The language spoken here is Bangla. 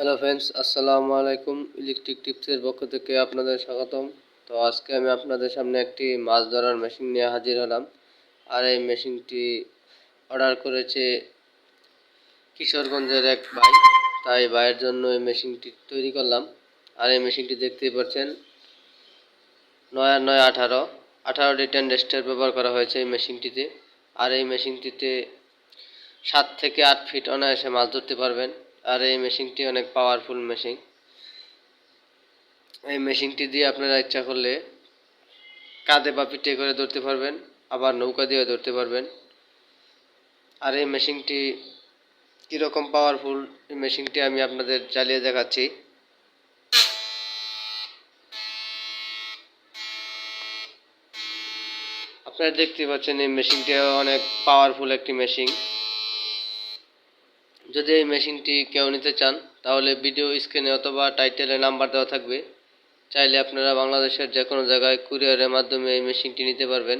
হ্যালো ফ্রেন্ডস আসসালামু আলাইকুম ইলেকট্রিক টিপসের পক্ষ থেকে আপনাদের স্বাগতম। তো আজকে আমি আপনাদের সামনে একটি মাছ ধরার মেশিন নিয়ে হাজির হলাম। আর এই মেশিনটি অর্ডার করেছে কিশোরগঞ্জের এক ভাই। তাই ভাইয়ের জন্য এই মেশিনটি তৈরি করলাম। আর এই মেশিনটি দেখতেই পাচ্ছেন, নয় নয় আঠারো। আঠারোটি টেন্ডেস্টের ব্যবহার করা হয়েছে এই মেশিনটিতে আর এই মেশিনটিতে সাত থেকে আট ফিট অনায়াসে মাছ ধরতে পারবেন। আর এই মেশিনটি অনেক পাওয়ারফুল মেশিন এই মেশিনটি দিয়ে আপনারা ইচ্ছা করলে কাঁধে বা পিঠে করে ধরতে পারবেন, আবার নৌকা দিয়ে ধরতে পারবেন। আর এই মেশিনটি কীরকম পাওয়ারফুল এই মেশিনটি আমি আপনাদের চালিয়ে দেখাচ্ছি। আপনারা দেখতে পাচ্ছেন এই মেশিনটি অনেক পাওয়ারফুল একটি মেশিন। যদি এই মেশিনটি কেউ নিতে চান, তাহলে ভিডিও স্ক্রিনে অথবা টাইটেলে নাম্বার দেওয়া থাকবে। চাইলে আপনারা বাংলাদেশের যে কোনো জায়গায় কুরিয়ারের মাধ্যমে এই মেশিনটি নিতে পারবেন।